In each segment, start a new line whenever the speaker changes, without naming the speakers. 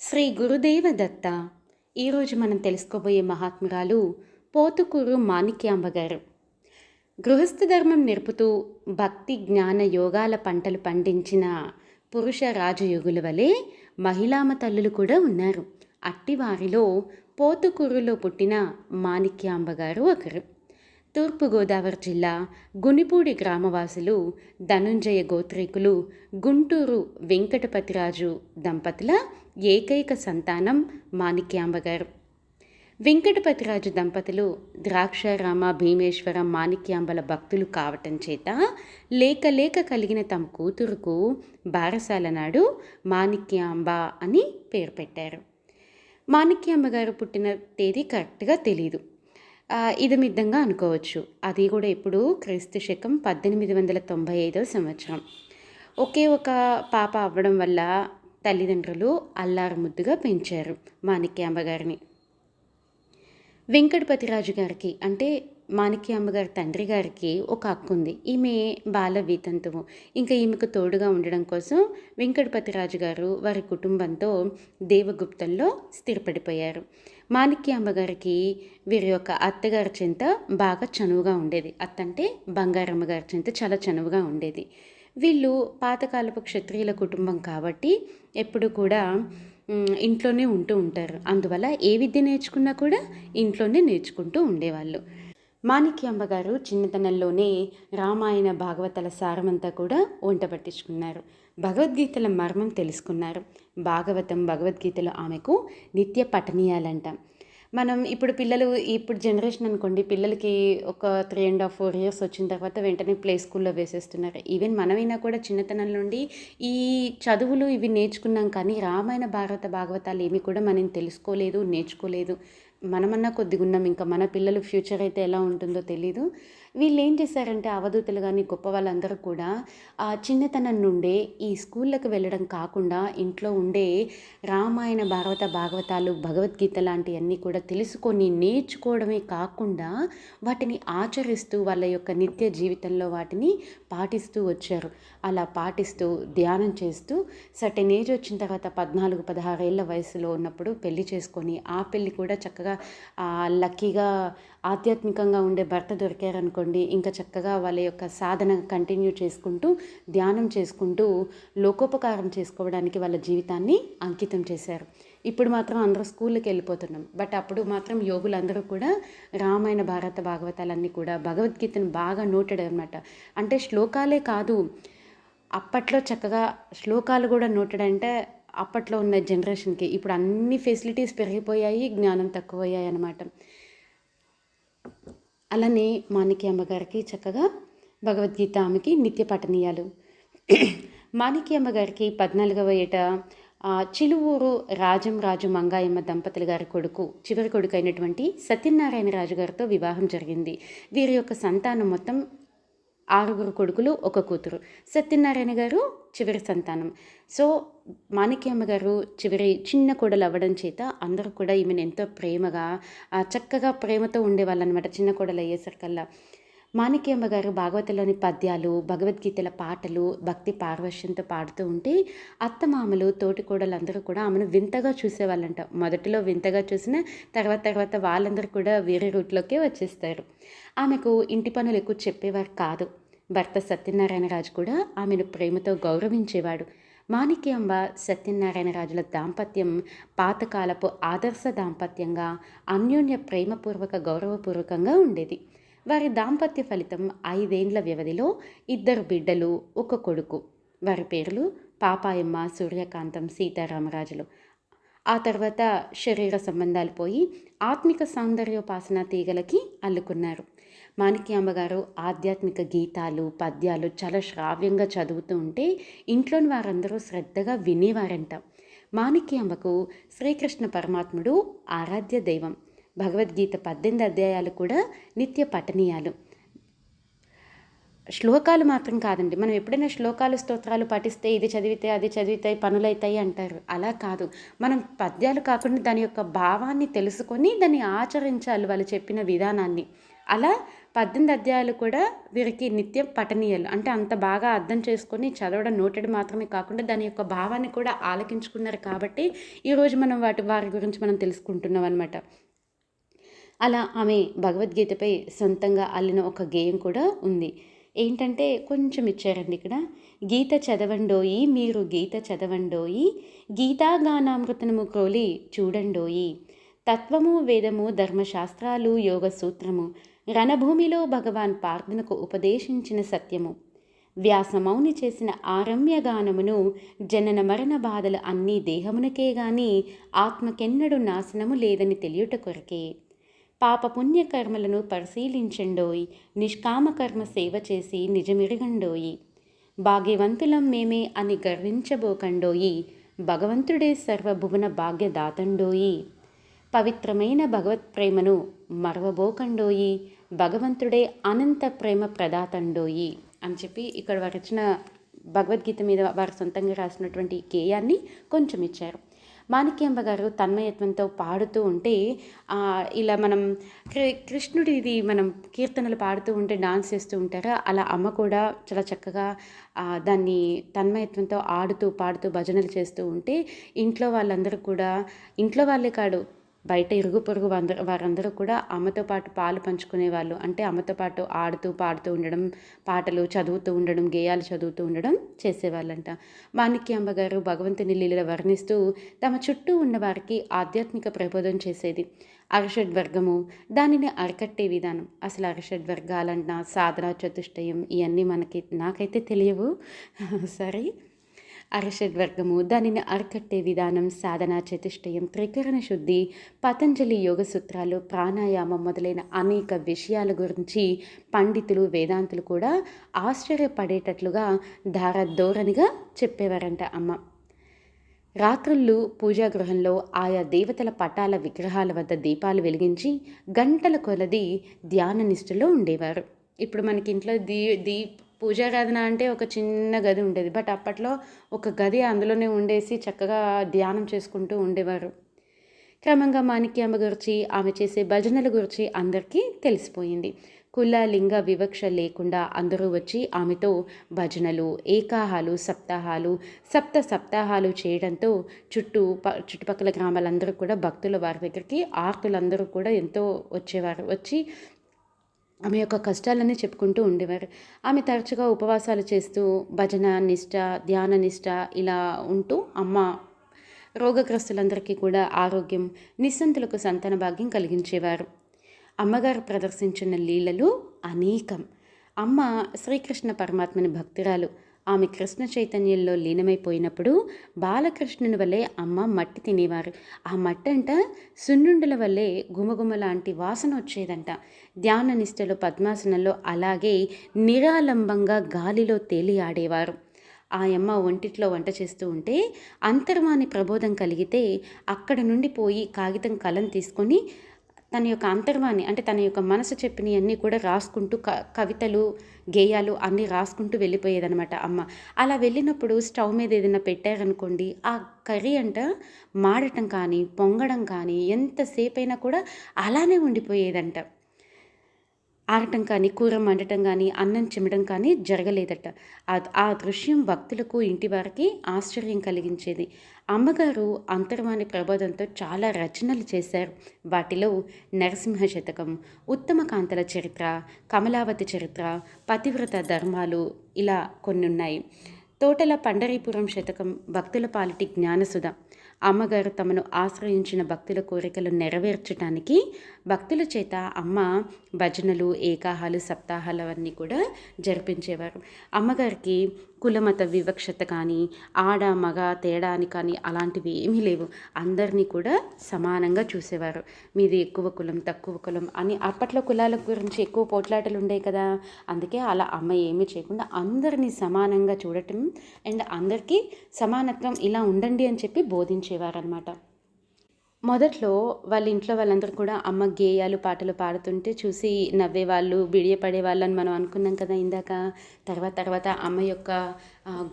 శ్రీ గురుదేవ దత్త ఈరోజు మనం తెలుసుకోబోయే మహాత్మురాలు పోతుకూరు మాణిక్యాంబ గారు. గృహస్థ ధర్మం నేర్పుతూ భక్తి జ్ఞాన యోగాల పంటలు పండించిన పురుష రాజయోగుల వలె మహిళామ తల్లులు కూడా ఉన్నారు. అట్టివారిలో పోతుకూరులో పుట్టిన మాణిక్యాంబ గారు ఒకరు. తూర్పుగోదావరి జిల్లా గునిపూడి గ్రామవాసులు ధనుంజయ గోత్రీకులు గుంటూరు వెంకటపతిరాజు దంపతుల ఏకైక సంతానం మాణిక్యాంబ గారు వెంకటపతిరాజు దంపతులు ద్రాక్షారామ భీమేశ్వర మాణిక్యాంబల భక్తులు కావటం చేత లేక లేక కలిగిన తమ కూతురుకు బారసాల నాడు మాణిక్యాంబ అని పేరు పెట్టారు. మాణిక్యాంబ గారు పుట్టిన తేదీ కరెక్ట్గా తెలియదు ఇదమిద్దంగా అనుకోవచ్చు. అది కూడా ఇప్పుడు క్రీస్తు శకం పద్దెనిమిది వందల తొంభై ఐదవ సంవత్సరం. ఒకే ఒక పాప అవ్వడం వల్ల తల్లిదండ్రులు అల్లారముద్దుగా పెంచారు మాణిక్యాంబ గారిని. వెంకటపతిరాజు గారికి అంటే మాణిక్యాంబ గారి తండ్రి గారికి ఒక హక్కు ఉంది ఈమె బాల వీతంతువు. ఇంకా ఈమెకు తోడుగా ఉండడం కోసం వెంకటపతిరాజు గారు వారి కుటుంబంతో దేవగుప్తంలో స్థిరపడిపోయారు. మాణిక్యాంబ గారికి వీరి యొక్క అత్తగారి చెంత బాగా చనువుగా ఉండేది. అత్తంటే బంగారమ్మ గారి చెంత చాలా చనువుగా ఉండేది. వీళ్ళు పాతకాలపు క్షత్రియుల కుటుంబం కాబట్టి ఎప్పుడు కూడా ఇంట్లోనే ఉంటూ ఉంటారు. అందువల్ల ఏ విద్య నేర్చుకున్నా కూడా ఇంట్లోనే నేర్చుకుంటూ ఉండేవాళ్ళు. మాణిక్యాంబ గారు చిన్నతనంలోనే రామాయణ భాగవతల సారమంతా కూడా వంట పట్టించుకున్నారు. భగవద్గీతల మర్మం తెలుసుకున్నారు. భాగవతం భగవద్గీతలు ఆమెకు నిత్య పఠనీయాలంట. మనం ఇప్పుడు పిల్లలు ఇప్పుడు జనరేషన్ అనుకోండి పిల్లలకి ఒక three and half four years వచ్చిన తర్వాత వెంటనే ప్లే స్కూల్లో వేసేస్తున్నారు. ఈవెన్ మనమైనా కూడా చిన్నతనం నుండి ఈ చదువులు ఇవి నేర్చుకున్నాం కానీ రామాయణ భారత భాగవతాలు ఏమి కూడా మనం తెలుసుకోలేదు నేర్చుకోలేదు. మనమన్నా కొద్దిగా ఉన్నాం ఇంకా మన పిల్లలు ఫ్యూచర్ అయితే ఎలా ఉంటుందో తెలీదు. వీళ్ళు ఏం చేశారంటే అవధూతలు కానీ గొప్ప వాళ్ళందరూ కూడా ఆ చిన్నతనం నుండే ఈ స్కూళ్ళకు వెళ్ళడం కాకుండా ఇంట్లో ఉండే రామాయణ భారత భాగవతాలు భగవద్గీత లాంటివన్నీ కూడా తెలుసుకొని నేర్చుకోవడమే కాకుండా వాటిని ఆచరిస్తూ వాళ్ళ యొక్క నిత్య జీవితంలో వాటిని పాటిస్తూ వచ్చారు. అలా పాటిస్తూ ధ్యానం చేస్తూ సర్టెన్ ఏజ్ వచ్చిన తర్వాత పద్నాలుగు పదహారేళ్ళ వయసులో ఉన్నప్పుడు పెళ్ళి చేసుకొని ఆ పెళ్ళి కూడా చక్కగా లక్కీగా ఆధ్యాత్మికంగా ఉండే భర్త దొరికారనుకోండి ఇంకా చక్కగా వాళ్ళ యొక్క సాధన కంటిన్యూ చేసుకుంటూ ధ్యానం చేసుకుంటూ లోకోపకారం చేసుకోవడానికి వాళ్ళ జీవితాన్ని అంకితం చేశారు. ఇప్పుడు మాత్రం అందరూ స్కూల్కి వెళ్ళిపోతున్నాం. బట్ అప్పుడు మాత్రం యోగులందరూ కూడా రామాయణ భారత భాగవతాలన్నీ కూడా భగవద్గీతను బాగా నోటెడ్ అనమాట అంటే శ్లోకాలే కాదు అప్పట్లో చక్కగా శ్లోకాలు కూడా నోటెడ్ అంటే అప్పట్లో ఉన్న జనరేషన్కి ఇప్పుడు అన్ని ఫెసిలిటీస్ పెరిగిపోయాయి జ్ఞానం తక్కువయ్యాయి అన్నమాట. అలానే మాణిక్య గారికి చక్కగా భగవద్గీత ఆమెకి నిత్య పఠనీయాలు. మాణిక్యమ్మ గారికి పద్నాలుగవ ఏట చిలువూరు రాజం రాజు మంగాయమ్మ దంపతుల గారి కొడుకు చివరి కొడుకు అయినటువంటి సత్యనారాయణ రాజు గారితో వివాహం జరిగింది. వీరి యొక్క సంతానం మొత్తం ఆరుగురు కొడుకులు ఒక కూతురు. సత్యనారాయణ గారు చివరి సంతానం. సో మాణిక్యమ్మ గారు చివరి చిన్న కోడలు అవ్వడం చేత అందరూ కూడా ఈమెను ఎంతో ప్రేమగా చక్కగా ప్రేమతో ఉండేవాళ్ళు అనమాట చిన్న కోడలు అయ్యేసరికల్లా. మాణిక్యంబ గారు భాగవతంలోని పద్యాలు భగవద్గీతల పాటలు భక్తి పార్వశ్యంతో పాడుతూ ఉంటే అత్తమామలు తోటికోడలందరూ కూడా ఆమెను వింతగా చూసేవాళ్ళంట. మొదటిలో వింతగా చూసిన తర్వాత తర్వాత వాళ్ళందరూ కూడా వేరే రూట్లోకే వచ్చేస్తారు. ఆమెకు ఇంటి పనులు ఎక్కువ చెప్పేవారు కాదు. భర్త సత్యనారాయణ రాజు కూడా ఆమెను ప్రేమతో గౌరవించేవాడు. మాణిక్యంబ సత్యనారాయణ రాజుల దాంపత్యం పాతకాలపు ఆదర్శ దాంపత్యంగా అన్యోన్య ప్రేమపూర్వక గౌరవపూర్వకంగా ఉండేది. వారి దాంపత్య ఫలితం ఐదేండ్ల వ్యవధిలో ఇద్దరు బిడ్డలు ఒక కొడుకు. వారి పేర్లు పాపాయమ్మ సూర్యకాంతం సీతారామరాజులు. ఆ తర్వాత శరీర సంబంధాలు పోయి ఆత్మిక సౌందర్యోపాసన తీగలకి అల్లుకున్నారు. మాణిక్యాంబ గారు ఆధ్యాత్మిక గీతాలు పద్యాలు చాలా శ్రావ్యంగా చదువుతూ ఉంటే ఇంట్లోని వారందరూ శ్రద్ధగా వినేవారంట. మాణిక్యాంబకు శ్రీకృష్ణ పరమాత్ముడు ఆరాధ్య దైవం. భగవద్గీత పద్దెనిమిది అధ్యాయాలు కూడా నిత్య పఠనీయాలు. శ్లోకాలు మాత్రం కాదండి. మనం ఎప్పుడైనా శ్లోకాలు స్తోత్రాలు పఠిస్తే ఇది చదివితే అది చదివితే పనులైతాయి అంటారు. అలా కాదు. మనం పద్యాలు కాకుండా దాని యొక్క భావాన్ని తెలుసుకొని దాన్ని ఆచరించాలి వాళ్ళు చెప్పిన విధానాన్ని. అలా పద్దెనిమిది అధ్యాయాలు కూడా వీరికి నిత్యం పఠనీయాలు. అంటే అంత బాగా అర్థం చేసుకొని చదవడం నోటెడ్ మాత్రమే కాకుండా దాని యొక్క భావాన్ని కూడా ఆలకించుకున్నారు కాబట్టి ఈరోజు మనం వాటి వారి గురించి మనం తెలుసుకుంటున్నాం అనమాట అలా ఆమె భగవద్గీతపై సొంతంగా అల్లిన ఒక గేయం కూడా ఉంది. ఏంటంటే కొంచెం ఇచ్చారండి ఇక్కడ. గీత చదవండోయి మీరు గీత చదవండోయి గీతాగానామృతనము క్రోలి చూడండోయి. తత్వము వేదము ధర్మశాస్త్రాలు యోగ సూత్రము రణభూమిలో భగవాన్ పార్థునకు ఉపదేశించిన సత్యము. వ్యాసమౌని చేసిన ఆరమ్యగానమును జనన మరణ బాధలు అన్నీ దేహమునకే గాని ఆత్మకెన్నడు నాశనము లేదని తెలియుట కొరకే. పాప పుణ్యకర్మలను పరిశీలించండోయి నిష్కామకర్మ సేవ చేసి నిజమిరగండోయి. భాగ్యవంతులం మేమే అని గర్వించబోకండోయి భగవంతుడే సర్వభువన భాగ్యదాతండోయి. పవిత్రమైన భగవత్ ప్రేమను మరవబోకండోయి భగవంతుడే అనంత ప్రేమ ప్రదాతండోయి అని చెప్పి ఇక్కడ వారు ఇచ్చిన భగవద్గీత మీద వారు సొంతంగా రాసినటువంటి గేయాన్ని కొంచెం ఇచ్చారు. మాణిక్యాంబ గారు తన్మయత్వంతో పాడుతూ ఉంటే ఇలా మనం కృష్ణుడిది మనం కీర్తనలు పాడుతూ ఉంటే డాన్స్ చేస్తూ ఉంటారా? అలా అమ్మ కూడా చాలా చక్కగా దాన్ని తన్మయత్వంతో ఆడుతూ పాడుతూ భజనలు చేస్తూ ఉంటే ఇంట్లో వాళ్ళందరూ కూడా ఇంట్లో వాళ్ళే కాడు బయట ఇరుగు పొరుగు అందరూ వారందరూ కూడా అమ్మతో పాటు పాలు పంచుకునే వాళ్ళు అంటే అమ్మతో పాటు ఆడుతూ పాడుతూ ఉండడం పాటలు చదువుతూ ఉండడం గేయాలు చదువుతూ ఉండడం చేసేవాళ్ళంట. మాణిక్యాంబ గారు భగవంతుని లీల వర్ణిస్తూ తమ చుట్టూ ఉన్న వారికి ఆధ్యాత్మిక ప్రబోధం చేసేది. అరషడ్ వర్గము దానిని అరకట్టే విధానం. అసలు అరషడ్ వర్గాలన్న సాధన చతుష్టయం ఇవన్నీ మనకి నాకైతే తెలియవు. సరే. అరషడ్వర్గము దానిని అరకట్టే విధానం సాధన చతుష్టయం త్రికరణ శుద్ధి పతంజలి యోగ సూత్రాలు ప్రాణాయామం మొదలైన అనేక విషయాల గురించి పండితులు వేదాంతులు కూడా ఆశ్చర్యపడేటట్లుగా ధారధోరణిగా చెప్పేవారంట అమ్మ. రాత్రుళ్ళు పూజాగృహంలో ఆయా దేవతల పటాల విగ్రహాల వద్ద దీపాలు వెలిగించి గంటల కొలది ధ్యాన నిష్ఠలో ఉండేవారు. ఇప్పుడు మనకి ఇంట్లో దీ దీప్ పూజారాధన అంటే ఒక చిన్న గది ఉండేది. బట్ అప్పట్లో ఒక గది అందులోనే ఉండేసి చక్కగా ధ్యానం చేసుకుంటూ ఉండేవారు. క్రమంగా మాణిక్యాంబ గురించి ఆమె చేసే భజనల గురించి అందరికీ తెలిసిపోయింది. కుల లింగ వివక్ష లేకుండా అందరూ వచ్చి ఆమెతో భజనలు ఏకాహాలు సప్తాహాలు సప్త సప్తాహాలు చేయడంతో చుట్టూ ప చుట్టుపక్కల గ్రామాలందరూ కూడా భక్తుల వారి దగ్గరికి ఆర్తులందరూ కూడా ఎంతో వచ్చేవారు. వచ్చి ఆమె యొక్క కష్టాలన్నీ చెప్పుకుంటూ ఉండేవారు. ఆమె తరచుగా ఉపవాసాలు చేస్తూ భజన నిష్ట ధ్యాన నిష్ట ఇలా ఉంటూ అమ్మ రోగగ్రస్తులందరికీ కూడా ఆరోగ్యం నిస్సంతులకు సంతాన భాగ్యం కలిగించేవారు. అమ్మగారు ప్రదర్శించిన లీలలు అనేకం. అమ్మ శ్రీకృష్ణ పరమాత్మని భక్తురాలు. ఆమె కృష్ణ చైతన్యంలో లీనమైపోయినప్పుడు బాలకృష్ణుని వల్లే అమ్మ మట్టి తినేవారు. ఆ మట్టి అంట సున్నుండుల వల్లే గుమగుమ లాంటి వాసన వచ్చేదంట. ధ్యాన నిష్టలో పద్మాసనంలో అలాగే నిరాలంబంగా గాలిలో తేలి ఆడేవారు. ఆ అమ్మ ఒంటిట్లో వంట చేస్తూ ఉంటే అంతర్వాణి ప్రబోధం కలిగితే అక్కడ నుండి పోయి కాగితం కలం తీసుకొని తన యొక్క అంతర్వాణి అంటే తన యొక్క మనసు చెప్పినవన్నీ కూడా రాసుకుంటూ క కవితలు గేయాలు అన్నీ రాసుకుంటూ వెళ్ళిపోయేదనమాట అమ్మ. అలా వెళ్ళినప్పుడు స్టవ్ మీద ఏదైనా పెట్టారనుకోండి ఆ కర్రీ అంట మాడటం కానీ పొంగడం కానీ ఎంతసేపైనా కూడా అలానే ఉండిపోయేదంట. ఆడటం కానీ కూర మండటం కానీ అన్నం చిమ్మడం కానీ జరగలేదట. ఆ దృశ్యం భక్తులకు ఇంటి వారికి ఆశ్చర్యం కలిగించేది. అమ్మగారు అంతర్వాణి ప్రబోధంతో చాలా రచనలు చేశారు. వాటిలో నరసింహ శతకం ఉత్తమ కాంతల చరిత్ర కమలావతి చరిత్ర పతివ్రత ధర్మాలు ఇలా కొన్ని ఉన్నాయి తోటల పండరీపురం శతకం భక్తుల పాలిటి జ్ఞానసుధ. అమ్మగారు తమను ఆశ్రయించిన భక్తుల కోరికలు నెరవేర్చడానికి భక్తుల చేత అమ్మ భజనలు ఏకాహాలు సప్తాహాలు అవన్నీ కూడా జరిపించేవారు. అమ్మగారికి కులమత వివక్షత కానీ ఆడ మగ తేడా అని కానీ అలాంటివి ఏమీ లేవు. అందరినీ కూడా సమానంగా చూసేవారు. మీది ఎక్కువ కులం తక్కువ కులం అని అప్పట్లో కులాల గురించి ఎక్కువ పోట్లాటలు ఉండేవి కదా. అందుకే అలా అమ్మాయి ఏమీ చేయకుండా అందరినీ సమానంగా చూడటం అండ్ అందరికీ సమానత్వం ఇలా ఉండండి అని చెప్పి బోధించేవారనమాట మొదట్లో వాళ్ళ ఇంట్లో వాళ్ళందరూ కూడా అమ్మ గేయాలు పాటలు పాడుతుంటే చూసి నవ్వేవాళ్ళు బిడియపడేవాళ్ళు అని మనం అనుకున్నాం కదా ఇందాక. తర్వాత తర్వాత అమ్మ యొక్క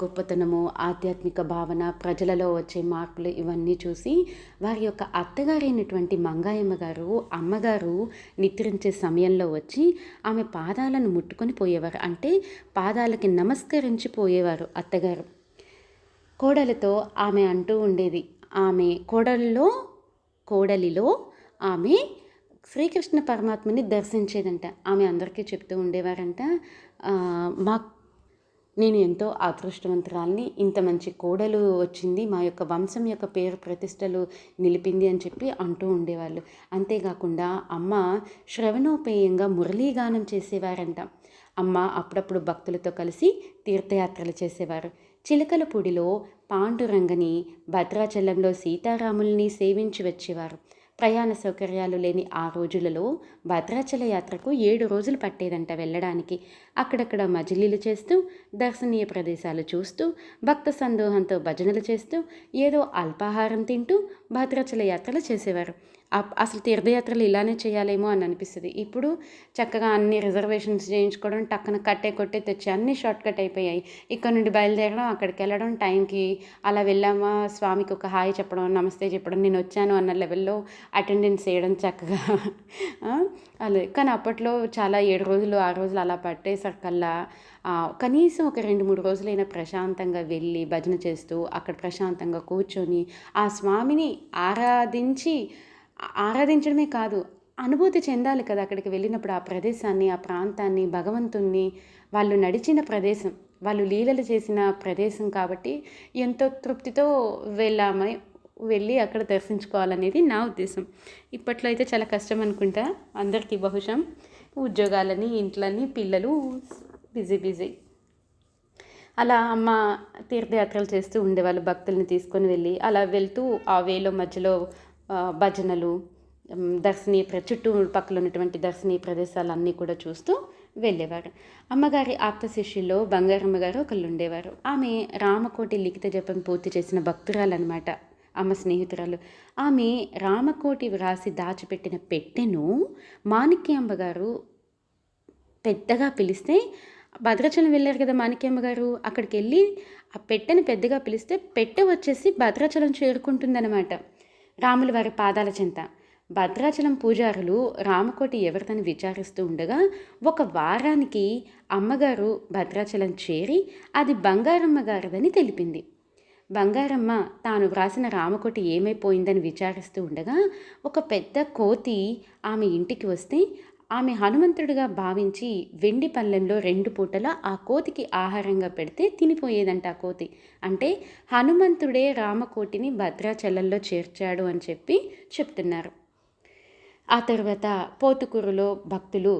గొప్పతనము ఆధ్యాత్మిక భావన ప్రజలలో వచ్చే మార్పులు ఇవన్నీ చూసి వారి యొక్క అత్తగారైనటువంటి మంగాయమ్మ గారు అమ్మగారు నిద్రించే సమయంలో వచ్చి ఆమె పాదాలను ముట్టుకొని పోయేవారు. అంటే పాదాలకి నమస్కరించి పోయేవారు అత్తగారు. కోడలతో ఆమె అంటూ ఉండేది ఆమె కోడల్లో కోడలిలో ఆమె శ్రీకృష్ణ పరమాత్మని దర్శించేదంట. ఆమె అందరికీ చెప్తూ ఉండేవారంట మా నేను ఎంతో అదృష్టవంతురాల్ని ఇంత మంచి కోడలు వచ్చింది మా యొక్క వంశం యొక్క పేరు ప్రతిష్టలు నిలిపింది అని చెప్పి అంటూ ఉండేవాళ్ళు. అంతేకాకుండా అమ్మ శ్రవణోపేయంగా మురళీగానం చేసేవారంట. అమ్మ అప్పుడప్పుడు భక్తులతో కలిసి తీర్థయాత్రలు చేసేవారు. చిలకలపూడిలో పాండురంగని భద్రాచలంలో సీతారాముల్ని సేవించి వచ్చేవారు. ప్రయాణ సౌకర్యాలు లేని ఆ రోజులలో భద్రాచల యాత్రకు ఏడు రోజులు పట్టేదంట వెళ్ళడానికి. అక్కడక్కడ మజిలీలు చేస్తూ దర్శనీయ ప్రదేశాలు చూస్తూ భక్త సందోహంతో భజనలు చేస్తూ ఏదో అల్పాహారం తింటూ భద్రాచల యాత్రలు చేసేవారు. అప్- అసలు తీర్థయాత్రలు ఇలానే చేయాలేమో అని అనిపిస్తుంది. ఇప్పుడు చక్కగా అన్ని రిజర్వేషన్స్ చేయించుకోవడం టక్కన కట్టే కొట్టే తెచ్చి అన్ని షార్ట్ కట్ అయిపోయాయి. ఇక్కడ నుండి బయలుదేరడం అక్కడికి వెళ్ళడం టైంకి అలా వెళ్ళామా స్వామికి ఒక హాయ్ చెప్పడం నమస్తే చెప్పడం నేను వచ్చాను అన్న లెవెల్లో అటెండెన్స్ చేయడం చక్కగా అలా కానీ అప్పట్లో చాలా ఏడు రోజులు ఆరు రోజులు అలా పట్టేసరికల్లా ఆ, కనీసం ఒక రెండు మూడు రోజులైనా ప్రశాంతంగా వెళ్ళి భజన చేస్తూ అక్కడ ప్రశాంతంగా కూర్చొని ఆ స్వామిని ఆరాధించి ఆరాధించడమే కాదు అనుభూతి చెందాలి కదా అక్కడికి వెళ్ళినప్పుడు ఆ ప్రదేశాన్ని ఆ ప్రాంతాన్ని భగవంతుణ్ణి వాళ్ళు నడిచిన ప్రదేశం వాళ్ళు లీలలు చేసిన ప్రదేశం కాబట్టి ఎంతో తృప్తితో వెళ్ళామని వెళ్ళి అక్కడ దర్శించుకోవాలనేది నా ఉద్దేశం. ఇప్పట్లో అయితే చాలా కష్టం అనుకుంటా. అందరికీ బహుశా ఉద్యోగాలని ఇంట్లని పిల్లలు బిజీ బిజీ. అలా అమ్మ తీర్థయాత్రలు చేస్తూ ఉండేవాళ్ళు భక్తుల్ని తీసుకొని వెళ్ళి. అలా వెళ్తూ ఆ వేలో మధ్యలో భజనలు దర్శనీయ ప్ర చుట్టూ పక్కల ఉన్నటువంటి దర్శనీయ ప్రదేశాలన్నీ కూడా చూస్తూ వెళ్ళేవారు. అమ్మగారి ఆప్త శిష్యుల్లో బంగారమ్మ గారు ఒకళ్ళు ఉండేవారు. ఆమె రామకోటి లిఖిత జపం పూర్తి చేసిన భక్తురాలన్నమాట. అమ్మ స్నేహితురాలు. ఆమె రామకోటి వ్రాసి దాచిపెట్టిన పెట్టెను మాణిక్యాంబ గారు పెద్దగా పిలిస్తే భద్రాచలం వెళ్ళారు కదా మాణిక్యమ్మ గారు అక్కడికి వెళ్ళి ఆ పెట్టెను పెద్దగా పిలిస్తే పెట్టె వచ్చేసి భద్రాచలం చేరుకుంటుందన్నమాట. రాముల వారి పాదాల చెంత. భద్రాచలం పూజారులు రామకోటి ఎవరితని విచారిస్తూ ఉండగా ఒక వారానికి అమ్మగారు భద్రాచలం చేరి అది బంగారమ్మ గారిదని తెలిపింది. బంగారమ్మ తాను వ్రాసిన రామకోటి ఏమైపోయిందని విచారిస్తూ ఉండగా ఒక పెద్ద కోతి ఆమె ఇంటికి వస్తే ఆమె హనుమంతుడిగా భావించి వెండి పళ్ళెంలో రెండు పూటల ఆ కోతికి ఆహారంగా పెడితే తినిపోయేదంట ఆ కోతి. అంటే హనుమంతుడే రామకోటిని భద్రాచలంలో చేర్చాడు అని చెప్పి చెప్తున్నారు. ఆ తర్వాత పోతుకూరులో భక్తులు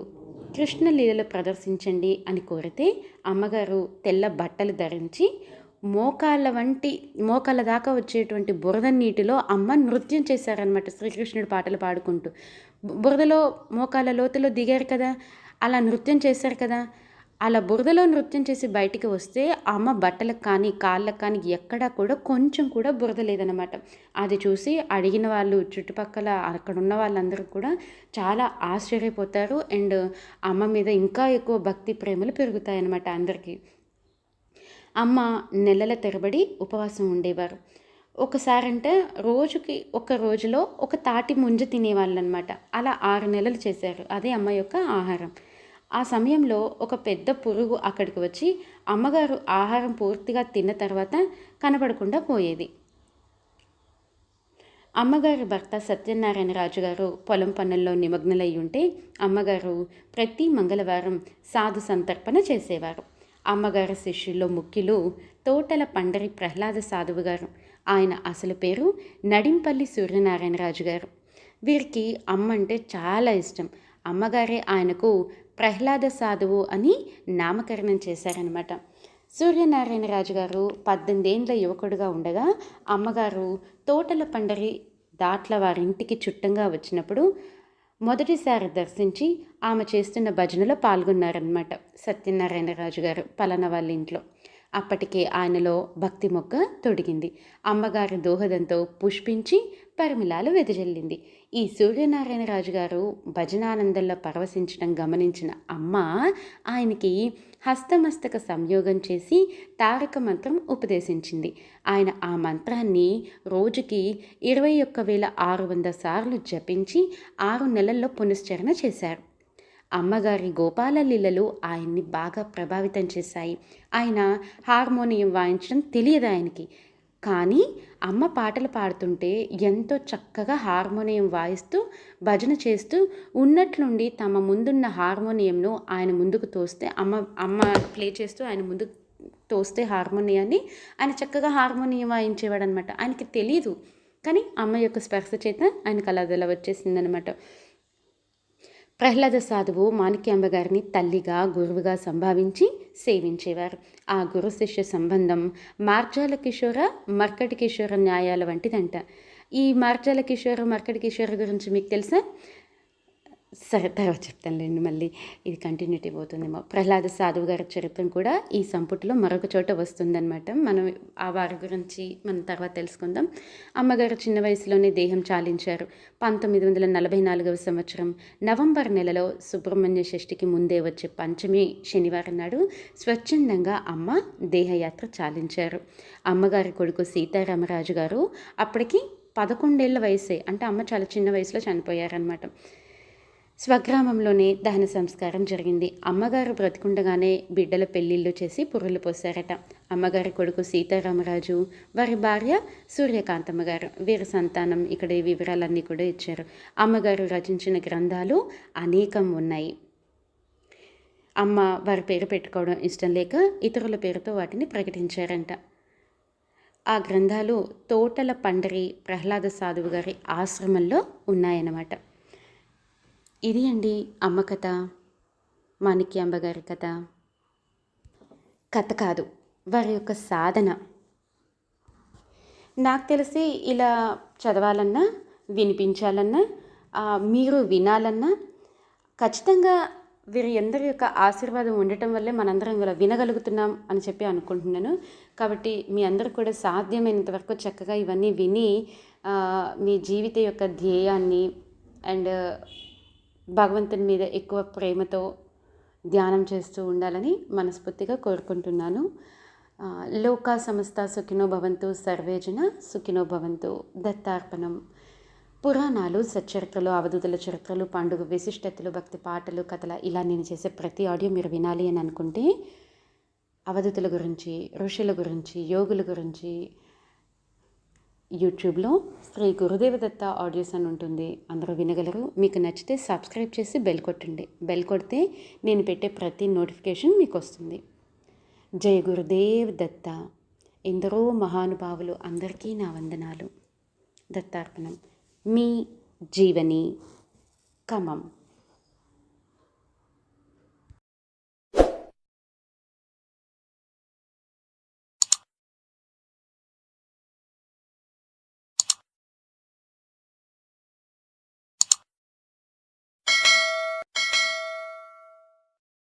కృష్ణలీలలో ప్రదర్శించండి అని కోరితే అమ్మగారు తెల్ల బట్టలు ధరించి మోకాళ్ళ వంటి మోకాళ్ళ దాకా వచ్చేటువంటి బురద నీటిలో అమ్మ నృత్యం చేశారనమాట శ్రీకృష్ణుడు పాటలు పాడుకుంటూ. బురదలో మోకాళ్ళ లోతులో దిగారు కదా అలా నృత్యం చేశారు కదా అలా బురదలో నృత్యం చేసి బయటికి వస్తే అమ్మ బట్టలకు కానీ కాళ్ళకు కానీ ఎక్కడా కూడా కొంచెం కూడా బురద లేదనమాట అది చూసి అడిగిన వాళ్ళు చుట్టుపక్కల అక్కడ ఉన్న వాళ్ళందరూ కూడా చాలా ఆశ్చర్యపోతారు. అండ్ అమ్మ మీద ఇంకా ఎక్కువ భక్తి ప్రేమలు పెరుగుతాయన్నమాట అందరికీ. అమ్మ నెలల తరబడి ఉపవాసం ఉండేవారు. ఒకసారంటే రోజుకి ఒక రోజులో ఒక తాటి ముంజ తినేవాళ్ళు అనమాట అలా ఆరు నెలలు చేశారు. అదే అమ్మ యొక్క ఆహారం. ఆ సమయంలో ఒక పెద్ద పురుగు అక్కడికి వచ్చి అమ్మగారు ఆహారం పూర్తిగా తిన్న తర్వాత కనబడకుండా పోయేది. అమ్మగారి భర్త సత్యనారాయణ రాజు గారు పొలం పనుల్లో నిమగ్నలై ఉంటే అమ్మగారు ప్రతి మంగళవారం సాధు సంతర్పణ చేసేవారు. అమ్మగారి శిష్యుల్లో ముఖ్యులు తోటల పండరి ప్రహ్లాద సాధువు గారు. ఆయన అసలు పేరు నడింపల్లి సూర్యనారాయణరాజు గారు. వీరికి అమ్మ అంటే చాలా ఇష్టం. అమ్మగారే ఆయనకు ప్రహ్లాద సాధువు అని నామకరణం చేశారనమాట సూర్యనారాయణరాజు గారు పద్దెనిమిదేండ్ల యువకుడుగా ఉండగా అమ్మగారు తోటల పండరి దాట్ల వారింటికి చుట్టంగా వచ్చినప్పుడు మొదటిసారి దర్శించి ఆమె చేస్తున్న భజనలో పాల్గొన్నారనమాట సత్యనారాయణరాజు గారు పలానా వాళ్ళ ఇంట్లో. అప్పటికే ఆయనలో భక్తి మొక్క తొడిగింది. అమ్మగారి దోహదంతో పుష్పించి పరిమిళాలు వెదజల్లింది. ఈ సూర్యనారాయణ రాజు గారు భజనానందంలో పరవశించడం గమనించిన అమ్మ ఆయనకి హస్తమస్తక సంయోగం చేసి తారక మంత్రం ఉపదేశించింది. ఆయన ఆ మంత్రాన్ని రోజుకి ఇరవై ఒక్క వేల ఆరు వంద సార్లు జపించి ఆరు నెలల్లో పునశ్చరణ చేశారు. అమ్మగారి గోపాల లీలలు ఆయన్ని బాగా ప్రభావితం చేశాయి. ఆయన హార్మోనియం వాయించడం తెలియదు ఆయనకి. కానీ అమ్మ పాటలు పాడుతుంటే ఎంతో చక్కగా హార్మోనియం వాయిస్తూ భజన చేస్తూ ఉన్నట్లుండి తమ ముందున్న హార్మోనియంను ఆయన ముందుకు తోస్తే అమ్మ అమ్మ ప్లే చేస్తూ ఆయన ముందుకు తోస్తే హార్మోనియాన్ని ఆయన చక్కగా హార్మోనియం వాయించేవాడు అనమాట ఆయనకి తెలియదు కానీ అమ్మ యొక్క స్పర్శ చేత ఆయనకు అలా అలా వచ్చేసిందనమాట. ప్రహ్లాద సాధువు మాణిక్యాంబ గారిని తల్లిగా గురువుగా సంభావించి సేవించేవారు. ఆ గురు శిష్య సంబంధం మార్జాల కిషోర మర్కటి కిషోర న్యాయాల వంటిదంట. ఈ మార్జాల కిషోర మర్కటి కిషోర గురించి మీకు తెలుసా? తర్వాత చెప్తానులేండి మళ్ళీ ఇది కంటిన్యూటీ పోతుందేమో ప్రహ్లాద సాధువు గారి చరిత్రను కూడా ఈ సంపుటిలో మరొక చోట వస్తుందన్నమాట. మనం ఆ వారి గురించి మనం తర్వాత తెలుసుకుందాం. అమ్మగారు చిన్న వయసులోనే దేహం చాలించారు. పంతొమ్మిది వందల నలభై నాలుగవ సంవత్సరం నవంబర్ నెలలో సుబ్రహ్మణ్య షష్ఠికి ముందే వచ్చే పంచమి శనివారం నాడు స్వచ్ఛందంగా అమ్మ దేహయాత్ర చాలించారు. అమ్మగారి కొడుకు సీతారామరాజు గారు అప్పటికి పదకొండేళ్ళ వయసే అంటే అమ్మ చాలా చిన్న వయసులో చనిపోయారనమాట స్వగ్రామంలోనే దహన సంస్కారం జరిగింది. అమ్మగారు బ్రతికుండగానే బిడ్డల పెళ్ళిళ్ళు చేసి పుర్రులు పోసారట అమ్మగారి కొడుకు సీతారామరాజు వారి భార్య సూర్యకాంతమ్మ గారు వీరి సంతానం ఇక్కడ ఈ వివరాలన్నీ కూడా ఇచ్చారు. అమ్మగారు రచించిన గ్రంథాలు అనేకం ఉన్నాయి. అమ్మ వారి పేరు పెట్టుకోవడం ఇష్టం లేక ఇతరుల పేరుతో వాటిని ప్రకటించారంట. ఆ గ్రంథాలు తోటల పండరి ప్రహ్లాద సాధువు గారి ఆశ్రమంలో ఉన్నాయన్నమాట. ఇది అండి అమ్మ కథ మాణిక్యాంబ గారి కథ. కథ కాదు వారి యొక్క సాధన. నాకు తెలిసి ఇలా చదవాలన్నా వినిపించాలన్నా మీరు వినాలన్నా ఖచ్చితంగా వీరి అందరి యొక్క ఆశీర్వాదం ఉండటం వల్లే మనందరం ఇలా వినగలుగుతున్నాం అని చెప్పి అనుకుంటున్నాను. కాబట్టి మీ అందరూ కూడా సాధ్యమైనంత వరకు చక్కగా ఇవన్నీ విని మీ జీవిత యొక్క ధ్యేయాన్ని అండ్ భగవంతుని మీద ఎక్కువ ప్రేమతో ధ్యానం చేస్తూ ఉండాలని మనస్ఫూర్తిగా కోరుకుంటున్నాను. లోక సంస్థ సుఖినో భవంతు సర్వేజన సుఖినో భవంతు దత్తార్పణం. పురాణాలు సచ్చరిత్రలు అవధూతుల చరిత్రలు పండుగ విశిష్టతలు భక్తి పాటలు కథల ఇలా నేను చేసే ప్రతి ఆడియో మీరు వినాలి అని అనుకుంటే అవధూతుల గురించి ఋషుల గురించి యోగుల గురించి యూట్యూబ్లో శ్రీ గురుదేవదత్త ఆడియోస్ అని ఉంటుంది. అందరూ వినగలరు. మీకు నచ్చితే సబ్స్క్రైబ్ చేసి బెల్ కొట్టండి. బెల్ కొడితే నేను పెట్టే ప్రతి నోటిఫికేషన్ మీకు వస్తుంది. జయ గురుదేవ్ దత్త. ఎందరో మహానుభావులు అందరికీ నా వందనాలు. దత్తార్పణం. మీ జీవని కమం.